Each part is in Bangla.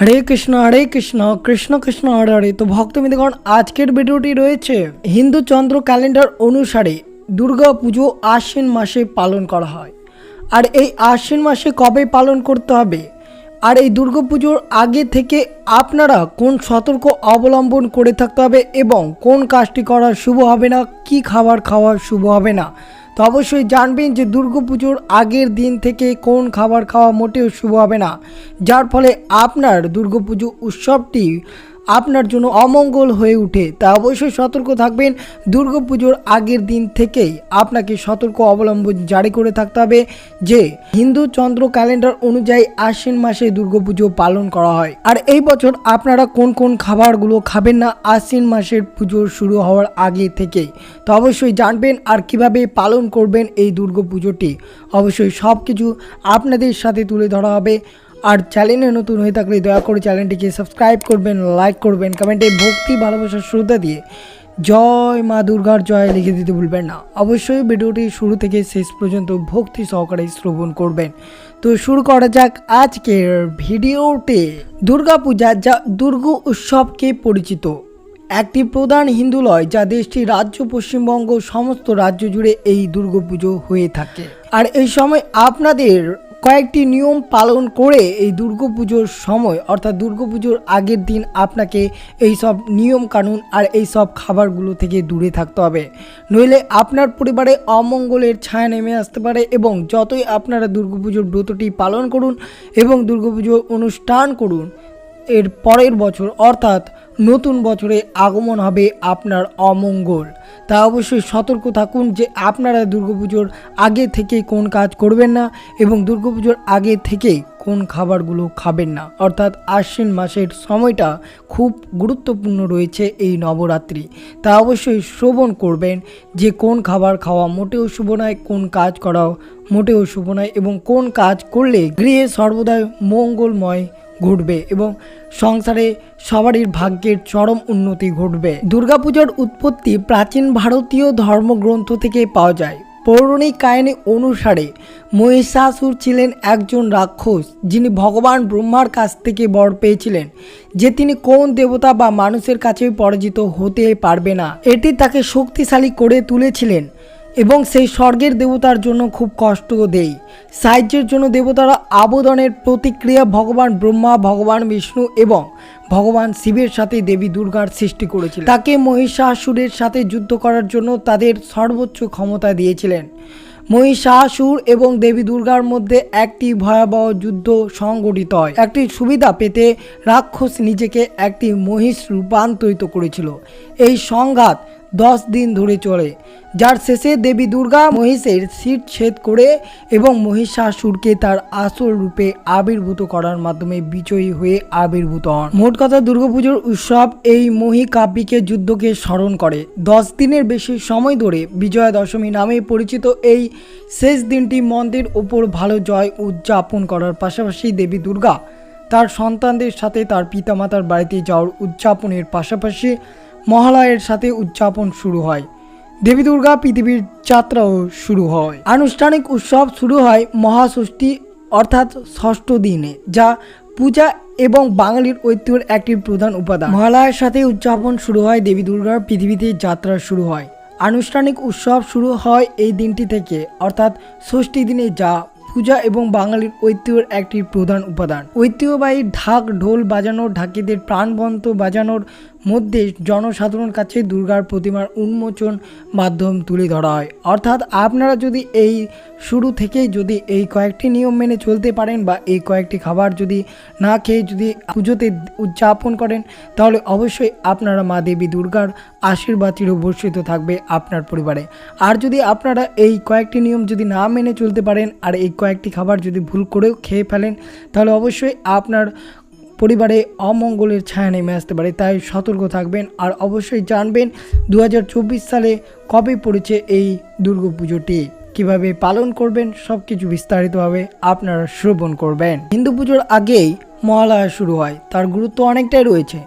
হরে কৃষ্ণ হরে কৃষ্ণ কৃষ্ণ কৃষ্ণ, হরে হরে। তো ভক্তবৃন্দগণ, আজকের ভিডিওটি রয়েছে হিন্দু চন্দ্র ক্যালেন্ডার অনুসারে দুর্গা পুজো আশ্বিন মাসে পালন করা হয়। আর এই আশ্বিন মাসে কবে পালন করতে হবে? আর এই দুর্গা পুজোর আগে থেকে আপনারা কোন সতর্ক অবলম্বন করে থাকতে হবে এবং কোন কাজটি করা শুভ হবে না, কি খাবার খাওয়া শুভ হবে না তো অবশ্যই জানবেন যে দুর্গাপুজোর আগের দিন থেকে কোন খাবার খাওয়া মোটেও শুভ হবে না। যার ফলে আপনার দুর্গাপুজো উৎসবটি আপনার জন্য অমঙ্গল হয়ে ওঠে তা অবশ্যই সতর্ক থাকবেন। দুর্গাপুজোর আগের দিন থেকেই আপনাকে সতর্ক অবলম্বন জারি করে থাকতে হবে যে হিন্দু চন্দ্র ক্যালেন্ডার অনুযায়ী আশ্বিন মাসে দুর্গাপুজো পালন করা হয়। আর এই বছর আপনারা কোন কোন খাবারগুলো খাবেন না, আশ্বিন মাসের পুজো শুরু হওয়ার আগে থেকেই। তো অবশ্যই জানবেন আর কীভাবে পালন করবেন এই দুর্গাপুজোটি। অবশ্যই সব কিছু আপনাদের সাথে তুলে ধরা হবে। আর চ্যানেলে নতুন হয়ে থাকলে দয়া করে চ্যানেলটিকে সাবস্ক্রাইব করবেন লাইক করবেন কমেন্টে ভক্তি, ভালোবাসার শ্রদ্ধা দিয়ে জয় মা দুর্গার জয় লিখে দিতে ভুলবেন না। অবশ্যই ভিডিওটি শুরু থেকে শেষ পর্যন্ত ভক্তি সহকারে শ্রবণ করবেন। তো শুরু করা যাক আজকের ভিডিওতে। দুর্গাপূজা যা দুর্গ উৎসবকে পরিচিত। একটি প্রধান হিন্দুলয় যা দেশটির রাজ্য, পশ্চিমবঙ্গ, সমস্ত রাজ্য জুড়ে এই দুর্গাপুজো হয়ে থাকে। আর এই সময় আপনাদের কয়েকটি নিয়ম পালন করে এই দুর্গাপুজোর সময়, অর্থাৎ দুর্গাপুজোর আগের দিন আপনাকে এই সব নিয়ম কানুন আর এই সব খাবারগুলো থেকে দূরে থাকতে হবে। নইলে আপনার পরিবারে অমঙ্গলের ছায়া নেমে আসতে পারে এবং যতই আপনারা দুর্গাপুজোর ব্রতটি পালন করুন এবং দুর্গাপুজোর অনুষ্ঠান করুন, এর পরের বছর, অর্থাৎ নতুন বছরে আগমন হবে আপনার অমঙ্গল। তা অবশ্যই সতর্ক থাকুন যে আপনারা দুর্গাপুজোর আগে থেকে কোন কাজ করবেন না এবং দুর্গাপুজোর আগে থেকেই কোন খাবারগুলো খাবেন না। অর্থাৎ আশ্বিন মাসের সময়টা খুব গুরুত্বপূর্ণ রয়েছে এই নবরাত্রি। তা অবশ্যই শ্রবণ করবেন যে কোন খাবার খাওয়া মোটেও শুভ নয়, কোন কাজ করা মোটেও শুভ নয় এবং কোন কাজ করলে গৃহে সর্বদাই মঙ্গলময় ঘটবে এবং সংসারে সবারই ভাগ্যের চরম উন্নতি ঘটবে। দুর্গাপূজার উৎপত্তি প্রাচীন ভারতীয় ধর্মগ্রন্থ থেকে পাওয়া যায়। পৌরাণিক কাহিনী অনুসারে মহিষাসুর ছিলেন একজন রাক্ষস, যিনি ভগবান ব্রহ্মার কাছ থেকে বর পেয়েছিলেন, যে তিনি কোন দেবতা বা মানুষের কাছেই পরাজিত হতে পারবে না। এটি তাকে শক্তিশালী করে তুলেছিলেন। এবং সেই স্বর্গের দেবতার জন্য খুব কষ্ট দেয়। সাহায্যের জন্য দেবতারা আবেদনের প্রতিক্রিয়া ভগবান ব্রহ্মা, ভগবান বিষ্ণু এবং ভগবান শিবের সাথে দেবী দুর্গার সৃষ্টি করেছিল তাকে মহিষাসুরের সাথে যুদ্ধ করার জন্য তাদের সর্বোচ্চ ক্ষমতা দিয়েছিলেন। মহিষাসুর এবং দেবী দুর্গার মধ্যে একটি ভয়াবহ যুদ্ধ সংগঠিত হয়। একটি সুবিধা পেতে রাক্ষস নিজেকে একটি মহিষ রূপান্তরিত করেছিল। এই সংঘাত দশ দিন ধরে চলে, যার শেষে দেবী দুর্গা মহিষের সিট ছেদ করে এবং মহিষাসুরকে তার আসল রূপে আবির্ভূত করার মাধ্যমে বিজয়ী হয়ে আবির্ভূত হন। মোট কথা দুর্গাপুজোর উৎসব এই মহিকাব্যিকে যুদ্ধকে স্মরণ করে। দশ দিনের বেশি সময় ধরে বিজয়া দশমী নামে পরিচিত এই শেষ দিনটি মন্দির ওপর ভালো জয় উদযাপন করার পাশাপাশি দেবী দুর্গা তার সন্তানদের সাথে তার পিতামাতার বাড়িতে যাওয়ার উদযাপনের পাশাপাশি মহালয়ের সাথে উদযাপন শুরু হয়। দেবী দুর্গা পৃথিবীর যাত্রাও শুরু হয়। আনুষ্ঠানিক উৎসব শুরু হয় মহাষষ্ঠী, অর্থাৎ ষষ্ঠ দিনে, যা পূজা এবং বাঙালির ঐতিহ্যের একটি প্রধান উপাদান। মহালয়ের সাথে উদযাপন শুরু হয় দেবী দুর্গার পৃথিবীতে যাত্রা শুরু হয়। আনুষ্ঠানিক উৎসব শুরু হয় এই দিনটি থেকে, অর্থাৎ ষষ্ঠী দিনে, যা পূজা এবং বাঙালির ঐতিহ্যের একটি প্রধান উপাদান। ঐতিহ্যবাহী ঢাক, ঢোল বাজানো ঢাকিদের প্রাণবন্ত বাজানোর মধ্যে জনসাধারণ কাছে দুর্গার প্রতিমার উন্মোচন মাধ্যম তুলে ধরা হয়। অর্থাৎ আপনারা যদি এই শুরু থেকেই যদি এই কয়েকটি নিয়ম মেনে চলতে পারেন বা এই কয়েকটি খাবার যদি না খেয়ে যদি পুজোতে উদযাপন করেন, তাহলে অবশ্যই আপনারা মা দেবী দুর্গার আশীর্বাদ চিরবর্ষিত থাকবে আপনার পরিবারে। আর যদি আপনারা এই কয়েকটি নিয়ম যদি না মেনে চলতে পারেন আর এই কয়েকটি খাবার যদি ভুল করেও খেয়ে ফেলেন, তাহলে অবশ্যই আপনার পরিবারে অমঙ্গলের ছায়া নেমে আসতে পারে, তাই সতর্ক থাকবেন আর অবশ্যই জানবেন দু হাজার চব্বিশ সালে কবে পড়েছে এই দুর্গাপুজোটি। কীভাবে পালন করবেন সব কিছু বিস্তারিতভাবে আপনারা শ্রবণ করবেন। হিন্দু পুজোর আগেই মহালয়া শুরু হয়, তার গুরুত্ব অনেকটাই রয়েছে।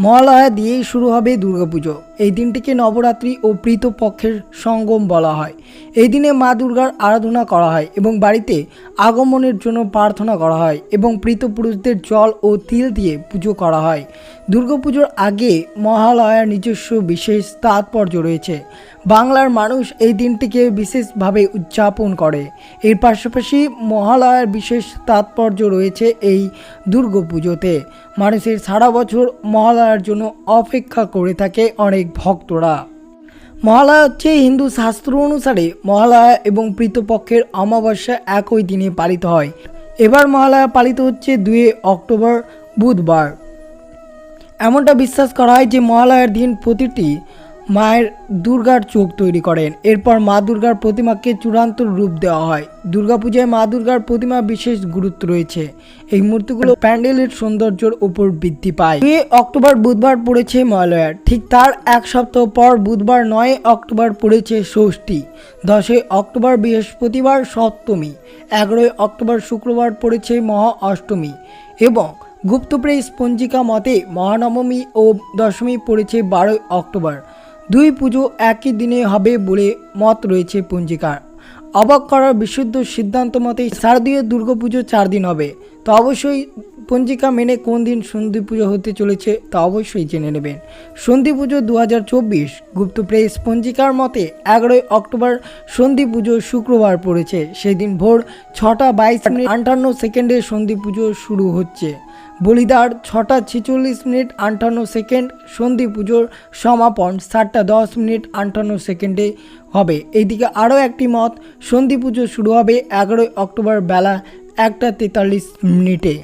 মহালয়া দিয়েই শুরু হবে দুর্গাপুজো। এই দিনটিকে নবরাত্রি ও পক্ষের সঙ্গম বলা হয়। এই দিনে মা দুর্গার আরাধনা করা হয় এবং বাড়িতে আগমনের জন্য প্রার্থনা করা হয় এবং পুরুষদের জল ও তিল দিয়ে পুজো করা হয়। দুর্গাপুজোর আগে মহালয়ার নিজস্ব বিশেষ তাৎপর্য রয়েছে। বাংলার মানুষ এই দিনটিকে বিশেষভাবে উদযাপন করে। এর পাশাপাশি মহালয়ার বিশেষ তাৎপর্য রয়েছে এই দুর্গাপুজোতে। মানুষের সারা বছর মহালয়ার জন্য অপেক্ষা করে থাকে অনেক ভক্তরা। মহালয়া হচ্ছে হিন্দু শাস্ত্র অনুসারে মহালয়া এবং প্রীতপক্ষের অমাবস্যা একই দিনে পালিত হয়। এবার মহালয়া পালিত হচ্ছে দুই অক্টোবর বুধবার। এমনটা বিশ্বাস করা হয় যে মহালয়ার দিন প্রতিটি মায়ের দুর্গার চোখ তৈরি করেন। এরপর মা দুর্গার প্রতিমাকে চূড়ান্ত রূপ দেওয়া হয়। দুর্গাপূজায় মা দুর্গার প্রতিমা বিশেষ গুরুত্ব রয়েছে। এই মূর্তিগুলো প্যান্ডেলের সৌন্দর্যের উপর বৃদ্ধি পায়। দুই অক্টোবর বুধবার পড়েছে মহালয়ার। ঠিক তার এক সপ্তাহ পর বুধবার নয় অক্টোবর পড়েছে ষষ্ঠী। দশই অক্টোবর বৃহস্পতিবার সপ্তমী। এগারোই অক্টোবর শুক্রবার পড়েছে মহা অষ্টমী। এবং গুপ্তপ্রেস পঞ্জিকা মতে মহানবমী ও দশমী পড়েছে বারোই অক্টোবর। দুই পুজো একই দিনে হবে বলে মত রয়েছে পঞ্জিকার। অবাক করার বিশুদ্ধ সিদ্ধান্ত মতে শারদীয় দুর্গাপুজো চার দিন হবে। তো অবশ্যই পঞ্জিকা মেনে কোন দিন সন্ধি পুজো হতে চলেছে তা অবশ্যই জেনে নেবেন। সন্ধি পুজো দু হাজার চব্বিশ, গুপ্ত প্রেস পঞ্জিকার মতে এগারোই অক্টোবর সন্ধি পুজো শুক্রবার পড়েছে। সেদিন ভোর ছটা বাইশ মিনিট আটান্ন সেকেন্ডে সন্ধি পুজো শুরু হচ্ছে। বলিদার ছটা ছেচল্লিশ মিনিট আটান্ন সেকেন্ড, সন্ধি পুজোর সমাপন সাতটা দশ মিনিট আটান্ন সেকেন্ডে হবে। এইদিকে আরও একটি মত, সন্ধি পুজো শুরু হবে এগারোই অক্টোবর বেলা একটা তেতাল্লিশ মিনিটে।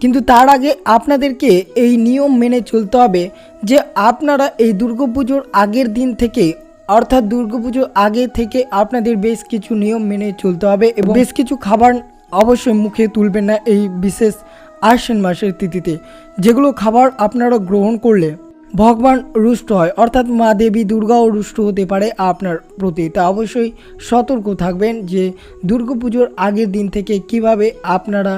কিন্তু তার আগে আপনাদেরকে এই নিয়ম মেনে চলতে হবে যে আপনারা এই দুর্গাপুজোর আগের দিন থেকে, অর্থাৎ দুর্গাপুজোর আগে থেকে আপনাদের বেশ কিছু নিয়ম মেনে চলতে হবে এবং বেশ কিছু খাবার অবশ্যই মুখে তুলবেন না এই বিশেষ আশ্বিন মাসের তিথিতে, যেগুলো খাবার আপনারা গ্রহণ করলে ভগবান রুষ্ট হয়। অর্থাৎ মা দেবী দুর্গাও রুষ্ট হতে পারে আপনার প্রতি। তা অবশ্যই সতর্ক থাকবেন যে দুর্গাপুজোর আগের দিন থেকে কীভাবে আপনারা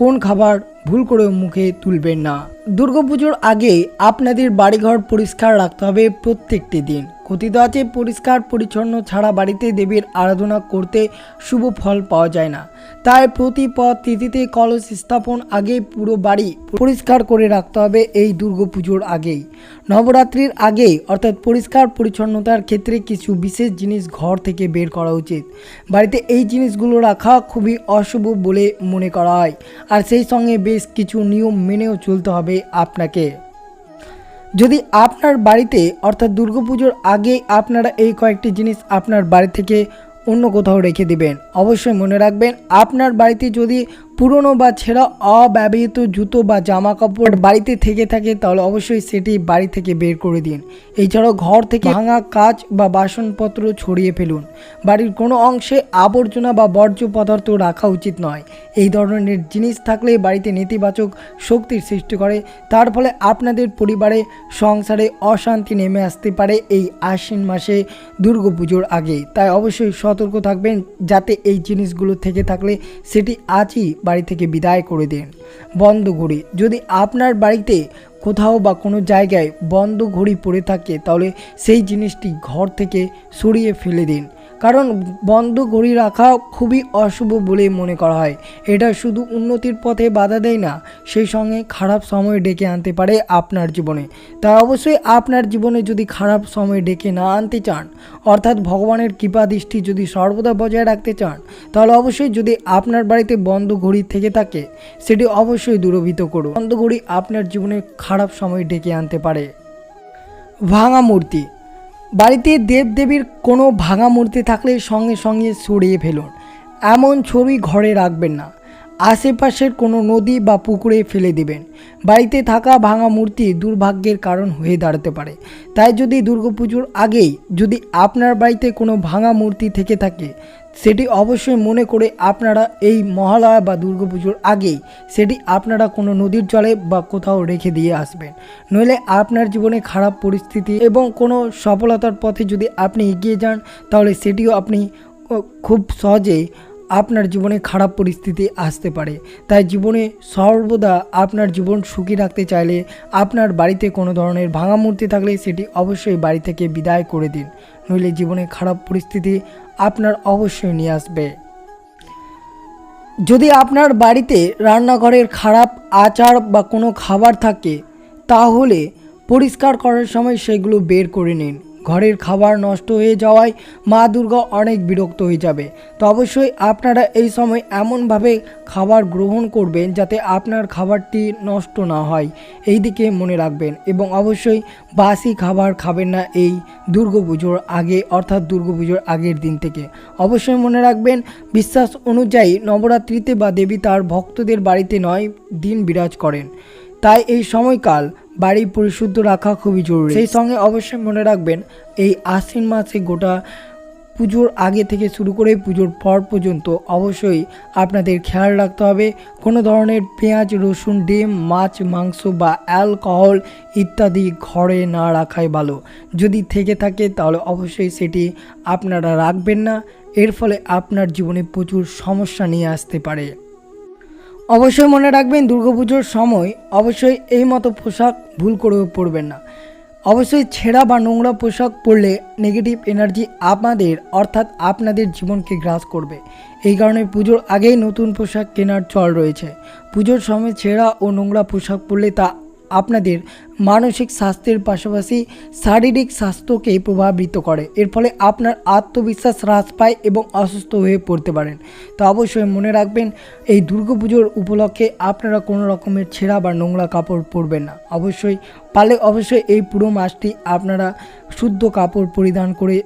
কোন খাবার ভুল করে মুখে তুলবেন না। দুর্গাপুজোর আগে আপনাদের বাড়িঘর পরিষ্কার রাখতে হবে প্রত্যেকটি দিন। কথিত আছে, পরিষ্কার পরিচ্ছন্ন ছাড়া বাড়িতে দেবীর আরাধনা করতে শুভ ফল পাওয়া যায় না। তাই প্রতি পথ তিথিতে কলস স্থাপন আগে পুরো বাড়ি পরিষ্কার করে রাখতে হবে এই দুর্গাপুজোর আগেই। নবরাত্রির আগে, অর্থাৎ পরিষ্কার পরিচ্ছন্নতার ক্ষেত্রে কিছু বিশেষ জিনিস ঘর থেকে বের করা উচিত। বাড়িতে এই জিনিসগুলো রাখা খুবই অশুভ বলে মনে করা হয়। আর সেই সঙ্গে বেশ কিছু নিয়ম মেনেও চলতে হবে আপনাকে। যদি আপনার বাড়িতে, অর্থাৎ দুর্গাপুজোর আগেই আপনারা এই কয়েকটি জিনিস আপনার বাড়ি থেকে অন্য কোথাও রেখে দিবেন, অবশ্যই মনে রাখবেন, আপনার বাড়িতে যদি পুরনো বা ছেঁড়া অব্যবহৃত জুতো বা জামা কাপড় বাড়িতে থেকে থাকে, তাহলে অবশ্যই সেটি বাড়ি থেকে বের করে দিন। এছাড়াও ঘর থেকে ভাঙা কাজ বা বাসনপত্র ছড়িয়ে ফেলুন। বাড়ির কোনো অংশে আবর্জনা বা বর্জ্য পদার্থ রাখা উচিত নয়। এই ধরনের জিনিস থাকলে বাড়িতে নেতিবাচক শক্তির সৃষ্টি করে, তার ফলে আপনাদের পরিবারে সংসারে অশান্তি নেমে আসতে পারে এই আশ্বিন মাসে দুর্গাপুজোর আগে। তাই অবশ্যই সতর্ক থাকবেন, যাতে এই জিনিসগুলো থেকে থাকলে সেটি আজই বাড়ি থেকে বিদায় করে দিন। বন্ধ ঘড়ি। যদি আপনার বাড়িতে কোথাও বা কোনো জায়গায় বন্ধ ঘড়ি পড়ে থাকে, তাহলে সেই জিনিসটি ঘর থেকে সরিয়ে ফেলে দিন। কারণ বন্ধ ঘড়ি রাখা খুবই অশুভ বলে মনে করা হয়। এটা শুধু উন্নতির পথে বাধা দেয় না, সেই সঙ্গে খারাপ সময় ডেকে আনতে পারে আপনার জীবনে। তাই অবশ্যই আপনার জীবনে যদি খারাপ সময় ডেকে না আনতে চান, অর্থাৎ ভগবানের কৃপা দৃষ্টি যদি সর্বদা বজায় রাখতে চান, তাহলে অবশ্যই যদি আপনার বাড়িতে বন্ধ ঘড়ি থেকে থাকে, সেটি অবশ্যই দূরভীত করুন। বন্ধ ঘড়ি আপনার জীবনে খারাপ সময় ডেকে আনতে পারে। ভাঙা মূর্তি বাড়িতে দেবদেবীর কোনো ভাঙা মূর্তি থাকলে সঙ্গে সঙ্গে সরিয়ে ফেলুন। এমন ছবি ঘরে রাখবেন না। আশেপাশের কোনো নদী বা পুকুরে ফেলে দিবেন। বাড়িতে থাকা ভাঙা মূর্তি দুর্ভাগ্যের কারণ হয়ে দাঁড়াতে পারে। তাই যদি দুর্গাপুজোর আগেই যদি আপনার বাড়িতে কোনো ভাঙা মূর্তি থেকে থাকে সেটি অবশ্যই মনে করে আপনারা এই মহালয়া বা দুর্গাপুজোর আগেই সেটি আপনারা কোনো নদীর জলে বা কোথাও রেখে দিয়ে আসবেন। নইলে আপনার জীবনে খারাপ পরিস্থিতি এবং কোনো সফলতার পথে যদি আপনি এগিয়ে যান, তাহলে সেটিও আপনি খুব সহজেই আপনার জীবনে খারাপ পরিস্থিতি আসতে পারে। তাই জীবনে সর্বদা আপনার জীবন সুখী রাখতে চাইলে আপনার বাড়িতে কোনো ধরনের ভাঙা মূর্তি থাকলে সেটি অবশ্যই বাড়ি থেকে বিদায় করে দিন। নইলে জীবনে খারাপ পরিস্থিতি আপনার অবশ্যই নিয়ে আসবে। যদি আপনার বাড়িতে রান্নাঘরের খারাপ আচার বা কোনো খাবার থাকে, তাহলে পরিষ্কার করার সময় সেগুলো বের করে নিন। ঘরের খাবার নষ্ট হয়ে যাওয়ায় মা দুর্গা অনেক বিরক্ত হয়ে যাবে। তো অবশ্যই আপনারা এই সময় এমনভাবে খাবার গ্রহণ করবেন যাতে আপনার খাবারটি নষ্ট না হয়। এই দিকে মনে রাখবেন এবং অবশ্যই বাসি খাবার খাবেন না এই দুর্গাপুজোর আগে অর্থাৎ দুর্গাপুজোর আগের দিন থেকে। অবশ্যই মনে রাখবেন বিশ্বাস অনুযায়ী নবরাত্রিতে বা দেবী তার ভক্তদের বাড়িতে নয়, দিন বিরাজ করেন। তাই এই সময়কাল বাড়ি পরিশুদ্ধ রাখা খুবই জরুরি। সেই সঙ্গে অবশ্যই মনে রাখবেন, এই আশ্বিন মাসে গোটা পুজোর আগে থেকে শুরু করে পুজোর পর পর্যন্ত অবশ্যই আপনাদের খেয়াল রাখতে হবে। কোনো ধরনের পেঁয়াজ, রসুন, ডিম, মাছ, মাংস বা অ্যালকোহল ইত্যাদি ঘরে না রাখাই ভালো। যদি থেকে থাকে তাহলে অবশ্যই সেটি আপনারা রাখবেন না। এর ফলে আপনার জীবনে প্রচুর সমস্যা নিয়ে আসতে পারে। অবশ্যই মনে রাখবেন দুর্গাপুজোর সময় অবশ্যই এই মতো পোশাক ভুল করে পরবেন না। অবশ্যই ছেঁড়া বা নোংরা পোশাক পরলে নেগেটিভ এনার্জি আপনাদের, অর্থাৎ আপনাদের জীবনকে গ্রাস করবে। এই কারণে পুজোর আগেই নতুন পোশাক কেনার চল রয়েছে। পুজোর সময় ছেঁড়া ও নোংরা পোশাক পরলে তা আপনাদের মানসিক স্বাস্থ্যের পাশাপাশি শারীরিক স্বাস্থ্যকে প্রভাবিত করে। এর ফলে আপনার আত্মবিশ্বাস হ্রাস পায় এবং অসুস্থ হয়ে পড়তে পারেন। তো অবশ্যই মনে রাখবেন, এই দুর্গাপুজোর উপলক্ষে আপনারা কোনো রকমের ছেঁড়া বা নোংরা কাপড় পরবেন না। অবশ্যই, পারলে অবশ্যই এই পুরো মাসটি আপনারা শুদ্ধ কাপড় পরিধান করে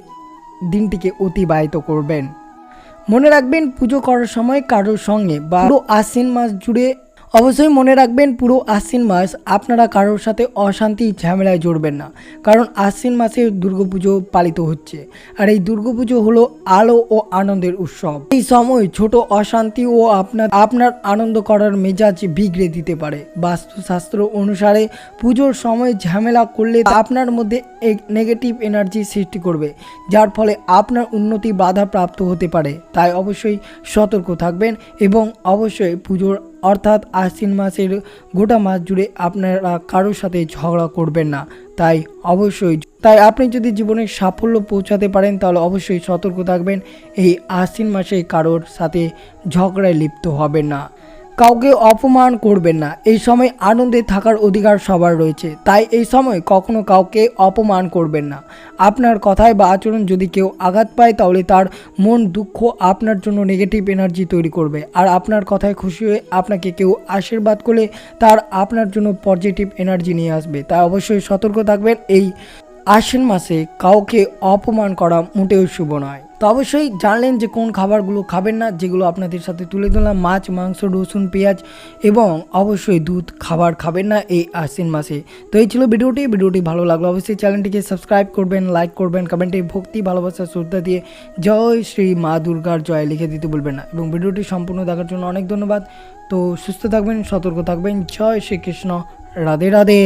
দিনটিকে অতিবাহিত করবেন। মনে রাখবেন, পুজো করার সময় কারোর সঙ্গে বা আশ্বিন মাস জুড়ে অবশ্যই মনে রাখবেন, পুরো আশ্বিন মাস আপনারা কারোর সাথে অশান্তি, ঝামেলায় জড়বেন না। কারণ আশ্বিন মাসে দুর্গাপুজো পালিত হচ্ছে। আর এই দুর্গাপুজো হলো আলো ও আনন্দের উৎসব। এই সময় ছোট অশান্তি ও আপনার আপনার আনন্দ করার মেজাজ বিগড়ে দিতে পারে। বাস্তুশাস্ত্র অনুসারে পুজোর সময় ঝামেলা করলে আপনার মধ্যে এক নেগেটিভ এনার্জি সৃষ্টি করবে, যার ফলে আপনার উন্নতি বাধা প্রাপ্ত হতে পারে। তাই অবশ্যই সতর্ক থাকবেন এবং অবশ্যই পুজোর অর্থাৎ আশ্বিন মাসের গোটা মাস জুড়ে আপনারা কারোর সাথে ঝগড়া করবেন না। তাই অবশ্যই তাই আপনি যদি জীবনে সাফল্য পৌঁছাতে পারেন, তাহলে অবশ্যই সতর্ক থাকবেন। এই আশ্বিন মাসে কারোর সাথে ঝগড়ায় লিপ্ত হবেন না। কাউকে অপমান করবেন না। এই সময় আনন্দে থাকার অধিকার সবার রয়েছে। তাই এই সময় কখনো কাউকে অপমান করবেন না। আপনার কথায় বা আচরণ যদি কেউ আঘাত পায়, তাহলে তার মন দুঃখ আপনার জন্য নেগেটিভ এনার্জি তৈরি করবে। আর আপনার কথায় খুশি হয়ে আপনাকে কেউ আশীর্বাদ করলে তার আপনার জন্য পজিটিভ এনার্জি নিয়ে আসবে। তাই অবশ্যই সতর্ক থাকবেন। এই আশ্বিন মাসে কাউকে অপমান করা মোটেও শুভ নয়। তো অবশ্যই জানলেন যে কোন খাবারগুলো খাবেন না, যেগুলো আপনাদের সাথে তুলে ধরলাম, মাছ, মাংস, রসুন, পেঁয়াজ এবং অবশ্যই দুধ খাবার খাবেন না এই আশ্বিন মাসে। তো এই ছিল ভিডিওটি। ভিডিওটি ভালো লাগল অবশ্যই চ্যানেলটিকে সাবস্ক্রাইব করবেন, লাইক করবেন, কমেন্টে ভক্তি, ভালোবাসা, শ্রদ্ধা দিয়ে জয় শ্রী মা দুর্গার জয় লিখে দিতে বলবেন না। এবং ভিডিওটি সম্পূর্ণ দেখার জন্য অনেক ধন্যবাদ। তো সুস্থ থাকবেন, সতর্ক থাকবেন। জয় শ্রীকৃষ্ণ। রাধে রাধে।